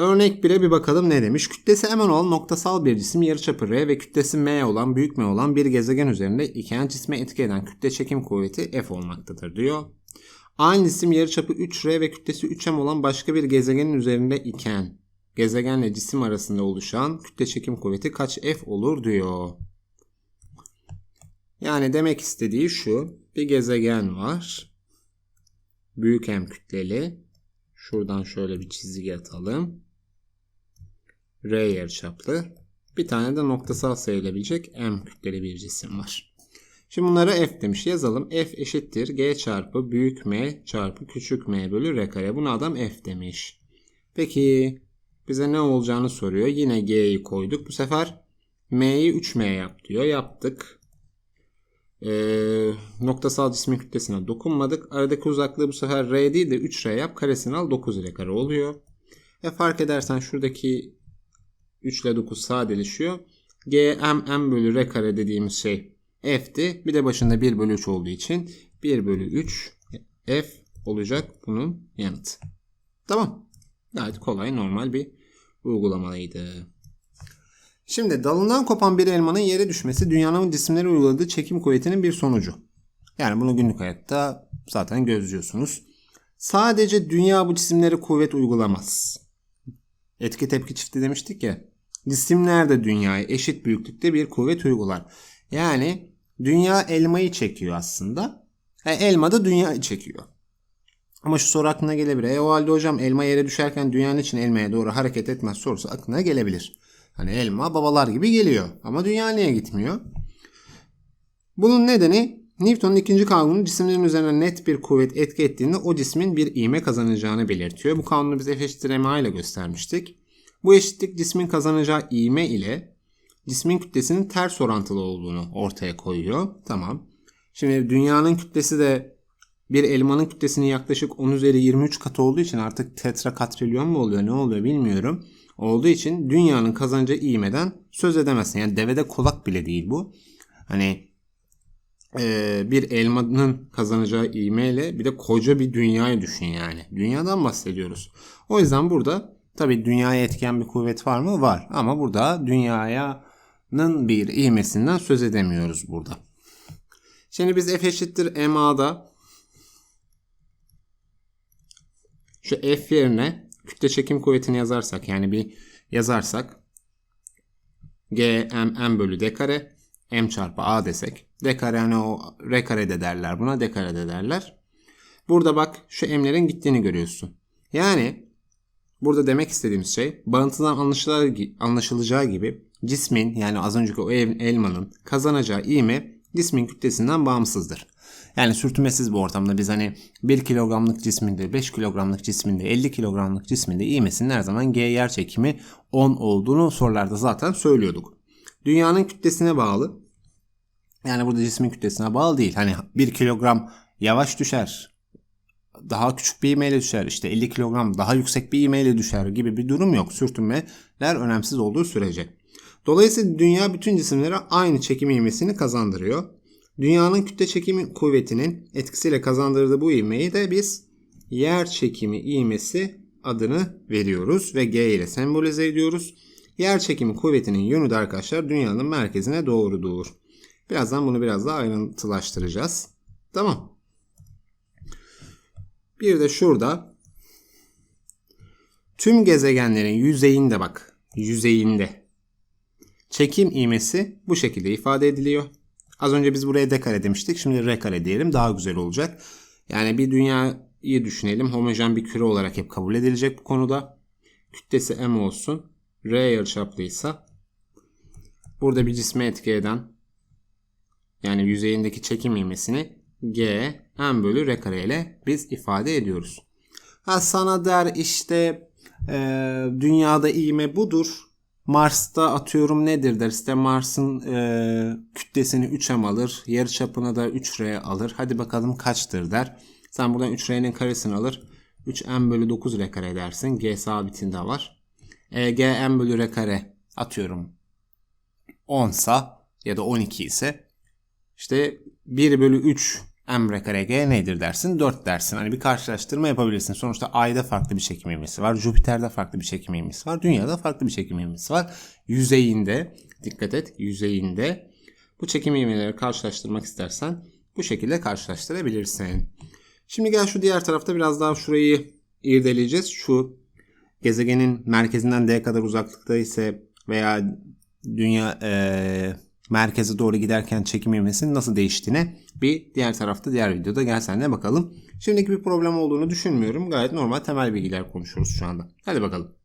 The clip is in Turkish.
Örnek 1'e bir bakalım ne demiş. Kütlesi m olan noktasal bir cisim yarıçapı r ve kütlesi m olan büyük m olan bir gezegen üzerinde iken cisme etki eden kütle çekim kuvveti f olmaktadır diyor. Aynı cisim yarıçapı 3r ve kütlesi 3m olan başka bir gezegenin üzerinde iken gezegenle cisim arasında oluşan kütle çekim kuvveti kaç f olur diyor. Yani demek istediği şu. Bir gezegen var. Büyük M kütleli. Şuradan şöyle bir çizgi atalım. R yarıçaplı. Bir tane de noktasal sayılabilecek M kütleli bir cisim var. Şimdi bunlara F demiş. Yazalım. F eşittir G çarpı büyük M çarpı küçük M bölü R kare. Buna adam F demiş. Peki bize ne olacağını soruyor. Yine G'yi koyduk. Bu sefer M'yi 3M yap diyor. Yaptık. Ee, noktasal cismin kütlesine dokunmadık. Aradaki uzaklığı bu sefer R değil de 3R yap. Karesini al 9 R kare oluyor. E fark edersen şuradaki 3 ile 9 sadeleşiyor. G M M bölü R kare dediğimiz şey F'ti. Bir de başında 1 bölü 3 olduğu için 1 bölü 3 F olacak bunun yanıtı. Tamam. Gayet kolay normal bir uygulamalıydı. Şimdi dalından kopan bir elmanın yere düşmesi dünyanın cisimlere uyguladığı çekim kuvvetinin bir sonucu. Yani bunu günlük hayatta zaten gözlüyorsunuz. Sadece dünya bu cisimlere kuvvet uygulamaz. Etki tepki çifti demiştik ya. Cisimler de dünyaya eşit büyüklükte bir kuvvet uygular. Yani dünya elmayı çekiyor aslında. E, elma da dünyayı çekiyor. Ama şu soru aklına gelebilir. E o halde hocam elma yere düşerken dünyanın için elmaya doğru hareket etmez sorusu aklına gelebilir. Hani elma babalar gibi geliyor ama dünya niye gitmiyor? Bunun nedeni Newton'un ikinci kanunu cisimlerin üzerine net bir kuvvet etki ettiğinde o cismin bir ivme kazanacağını belirtiyor. Bu kanunu biz F eşittir ma ile göstermiştik. Bu eşitlik cismin kazanacağı ivme ile cismin kütlesinin ters orantılı olduğunu ortaya koyuyor. Tamam. Şimdi dünyanın kütlesi de bir elmanın kütlesinin yaklaşık 10 üzeri 23 katı olduğu için artık tetrakatrilyon mu oluyor ne oluyor bilmiyorum. Olduğu için dünyanın kazanacağı ivmeden söz edemezsin. Yani devede kulak bile değil bu. Hani e, bir elmanın kazanacağı ivmeyle bir de koca bir dünyayı düşün yani. Dünyadan bahsediyoruz. O yüzden burada tabi dünyaya etken bir kuvvet var mı? Var. Ama burada dünyanın bir ivmesinden söz edemiyoruz burada. Şimdi biz F eşittir MA'da şu F yerine kütle çekim kuvvetini yazarsak yani bir yazarsak G M M bölü D kare M çarpı A desek D kare hani o R kare de derler buna D kare de derler. Burada bak şu M'lerin gittiğini görüyorsun. Yani burada demek istediğimiz şey bağıntıdan anlaşılacağı gibi cismin yani az önceki o elmanın kazanacağı ivme cismin kütlesinden bağımsızdır. Yani sürtünmesiz bir ortamda biz hani 1 kilogramlık cisminde, 5 kilogramlık cisminde, 50 kilogramlık cisminde ivmesinin her zaman G yer çekimi 10 olduğunu sorularda zaten söylüyorduk. Dünyanın kütlesine bağlı. Yani burada cismin kütlesine bağlı değil. Hani 1 kilogram yavaş düşer. Daha küçük bir ivmeyle düşer. İşte 50 kilogram daha yüksek bir ivmeyle düşer gibi bir durum yok. Sürtünmeler önemsiz olduğu sürece. Dolayısıyla dünya bütün cisimlere aynı çekim ivmesini kazandırıyor. Dünyanın kütle çekimi kuvvetinin etkisiyle kazandırdığı bu ivmeyi de biz yer çekimi ivmesi adını veriyoruz ve G ile sembolize ediyoruz. Yer çekimi kuvvetinin yönü de arkadaşlar dünyanın merkezine doğrudur. Birazdan bunu biraz daha ayrıntılaştıracağız. Tamam. Bir de şurada tüm gezegenlerin yüzeyinde bak yüzeyinde çekim ivmesi bu şekilde ifade ediliyor. Az önce biz buraya d kare demiştik. Şimdi r kare diyelim. Daha güzel olacak. Yani bir dünyayı düşünelim. Homojen bir küre olarak hep kabul edilecek bu konuda. Kütlesi m olsun. R yarıçaplıysa burada bir cisme etki eden yani yüzeyindeki çekim ivmesini g m bölü r kare ile biz ifade ediyoruz. Ha sana der işte e, dünyada ivme budur. Mars'ta atıyorum nedir der. İşte Mars'ın e, kütlesini 3m alır. Yarı çapını da 3r alır. Hadi bakalım kaçtır der. Sen buradan 3r'nin karesini alır. 3m bölü 9 r kare dersin. G sabitinde var. E, g m bölü r kare atıyorum 10 sa ya da 12 ise işte 1 bölü 3 M G nedir dersin? 4 dersin. Hani bir karşılaştırma yapabilirsin. Sonuçta Ay'da farklı bir çekim ivmesi var. Jüpiter'de farklı bir çekim ivmesi var. Dünyada farklı bir çekim ivmesi var. Yüzeyinde, dikkat et, yüzeyinde bu çekim ivmeleri karşılaştırmak istersen bu şekilde karşılaştırabilirsin. Şimdi gel şu diğer tarafta biraz daha şurayı irdeleyeceğiz. Şu gezegenin merkezinden D kadar uzaklıkta ise veya dünya eee merkeze doğru giderken çekim ivmesinin nasıl değiştiğine bir diğer tarafta diğer videoda gel senle bakalım. Şimdiki bir problem olduğunu düşünmüyorum. Gayet normal temel bilgiler konuşuyoruz şu anda. Hadi bakalım.